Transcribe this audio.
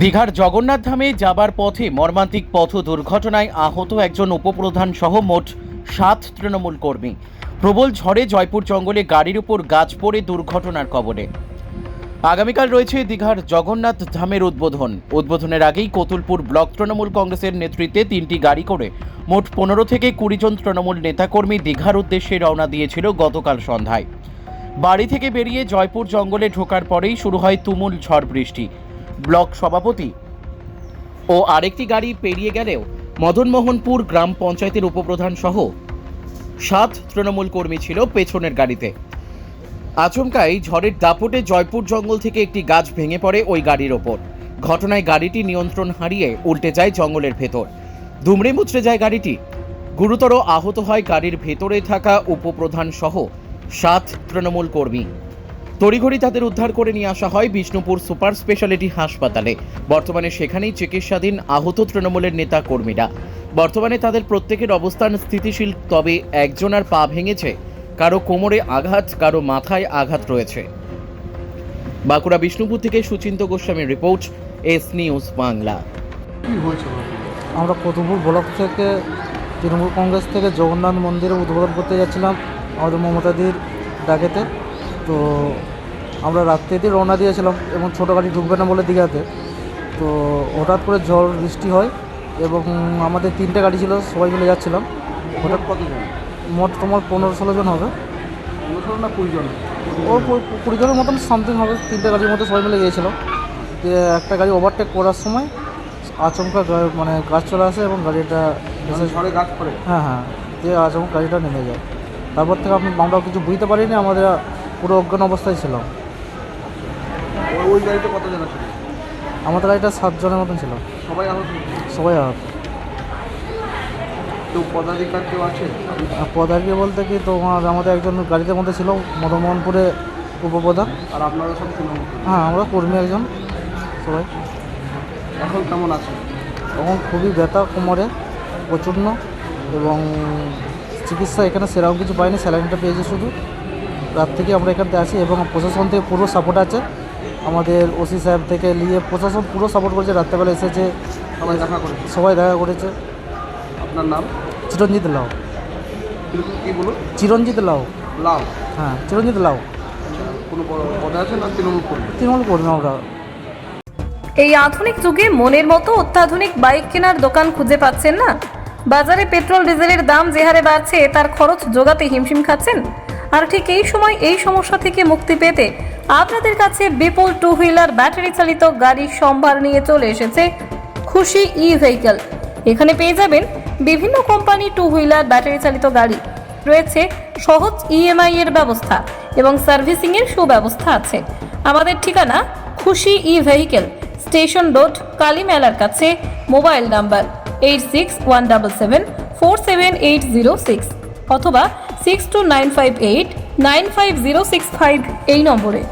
দীঘার জগন্নাথ ধামে যাবার পথে মর্মান্তিক পথ দুর্ঘটনায় আহত একজন উপপ্রধান সহ মোট সাত তৃণমূল কর্মী। প্রবল ঝড়ে জয়পুর জঙ্গলে গাড়ির উপর গাছ পড়ে দুর্ঘটনার কবলে আগামীকাল রয়েছে দীঘার জগন্নাথ ধামের উদ্বোধন। উদ্বোধনের আগেই কতুলপুর ব্লক তৃণমূল কংগ্রেসের নেতৃত্বে তিনটি গাড়ি করে মোট পনেরো থেকে কুড়ি জন তৃণমূল নেতাকর্মী দীঘার উদ্দেশ্যে রওনা দিয়েছিল গতকাল সন্ধ্যায়। বাড়ি থেকে বেরিয়ে জয়পুর জঙ্গলে ঢোকার পরেই শুরু হয় তুমুল ঝড় বৃষ্টি। ব্লক সভাপতি। ও আরেকটি গাড়ি পেরিয়ে গেলেও মদনমোহনপুর গ্রাম পঞ্চায়েতের উপপ্রধান সহ সাত তৃণমূল কর্মী ছিল পেছনের গাড়িতে। আচমকাই ঝড়ের দাপটে জয়পুর জঙ্গল থেকে একটি গাছ ভেঙে পড়ে ওই গাড়ির ওপর। ঘটনায় গাড়িটি নিয়ন্ত্রণ হারিয়ে উল্টে যায় জঙ্গলের ভেতর। দুমড়ে মুচড়ে যায় গাড়িটি। গুরুতর আহত হয় গাড়ির ভেতরে থাকা উপপ্রধান সহ সাত তৃণমূল কর্মী। তড়িঘড়ি তাদের উদ্ধার করে নিয়ে আসা হয় বিষ্ণুপুর সুপার স্পেশালিটি হাসপাতালে। বর্তমানে সেখানেই চিকিৎসাধীন আহত তৃণমূলের নেতা কর্মীরা। বর্তমানে তাদের প্রত্যেকের অবস্থান স্থিতিশীল তবে একজনের পা ভেঙেছে। কারও কোমরে আঘাত কারও মাথায় আঘাত রয়েছে। বাঁকুড়া বিষ্ণুপুর থেকে সুচিন্ত গোস্বামীর রিপোর্ট এস নিউজ বাংলা। আমরা কতুপুর ব্লক থেকে তৃণমূল কংগ্রেস থেকে জগন্নাথ মন্দিরে উদ্বোধন করতে যাচ্ছিলাম। আমাদের মমতাদির ডাকেতে। তো আমরা রাত্রিতেই রওনা দিয়েছিলাম এবং ছোটো গাড়ি ঢুকবে না বলে দীঘাতে। তো হঠাৎ করে ঝড় বৃষ্টি হয় এবং আমাদের তিনটে গাড়ি ছিল সবাই মিলে যাচ্ছিলাম। হঠাৎ কতজন? মোট তোমার পনেরো ষোলো জন হবে। পনেরো না কুড়ি জন? ও কু- কুড়ি জনের মতন সামথিং হবে তিনটে গাড়ির মতো সবাই মিলে গিয়েছিলাম। দিয়ে একটা গাড়ি ওভারটেক করার সময় আচমকা মানে গাছ চলে আসে এবং গাড়িটা ঝড়ে গাছ পড়ে? হ্যাঁ হ্যাঁ দিয়ে আচমকা গাড়িটা নেমে যায়। তারপর থেকে আমি আমরা কিছু বুঝতে পারিনি আমাদের পুরো অজ্ঞান অবস্থায় ছিলাম। ওই- গাড়িতে কতজন আছে আমাদের গাড়িটা সাতজনের মতন ছিল। সবাই আহত? সবাই আহত। কেউ পদাধিকার কেউ আছে? পদার্থী বলতে কি তোমার আমাদের একজন গাড়িতে মধ্যে ছিল মদনমোহনপুরে উপপ্রধান। আর আপনারা সব তৃণমূল? হ্যাঁ আমরা কর্মী একজন সবাই। এখন কেমন আছে? তখন খুবই ব্যথা কোমরে প্রচণ্ড এবং চিকিৎসা এখানে সেরকম কিছু পাইনি স্যালাইনটা পেয়েছি শুধু। রাত থেকে আমরা এখানে আছি এবং প্রশাসন থেকে পুরো সাপোর্ট আছে। আমাদের ওসি সাহেব থেকে নিয়ে প্রশাসন পুরো সাপোর্ট করেছে রাত্রেবেলা এসেছে। সবাই দেখা করে সবাই দেখা করেছে। আপনার নাম? চিরঞ্জিত লাউ কিন্তু কি বলুন? চিরঞ্জিত লাউ লাভ হ্যাঁ চিরঞ্জিত লাউ কোনো পদে আছে না তৃণমূল করবে তৃণমূল কর্মী আমরা। এই আধুনিক যুগে মনের মতো অত্যাধুনিক বাইক কেনার দোকান খুঁজে পাচ্ছেন না? বাজারে পেট্রোল ডিজেলের দাম যে হারে বাড়ছে তার খরচ জোগাতে হিমশিম খাচ্ছেন? আর ঠিক এই সময় এই সমস্যা থেকে মুক্তি পেতে আপনাদের কাছে বিপুল টু হুইলার ব্যাটারি চালিত গাড়ির সম্ভার নিয়ে চলে এসেছে খুশি ই ভেহিকল এখানে পেয়ে যাবেন বিভিন্ন কোম্পানি টু হুইলার ব্যাটারি চালিত গাড়ি। রয়েছে সহজ ইএমআই এর ব্যবস্থা এবং সার্ভিসিং এর সুব্যবস্থা আছে। আমাদের ঠিকানা Khushi e vehicle station road Kali মেলার কাছে mobile number eight six one double seven four seven eight zero six অথবা six two nine five eight nine five zero six five এই নম্বরে।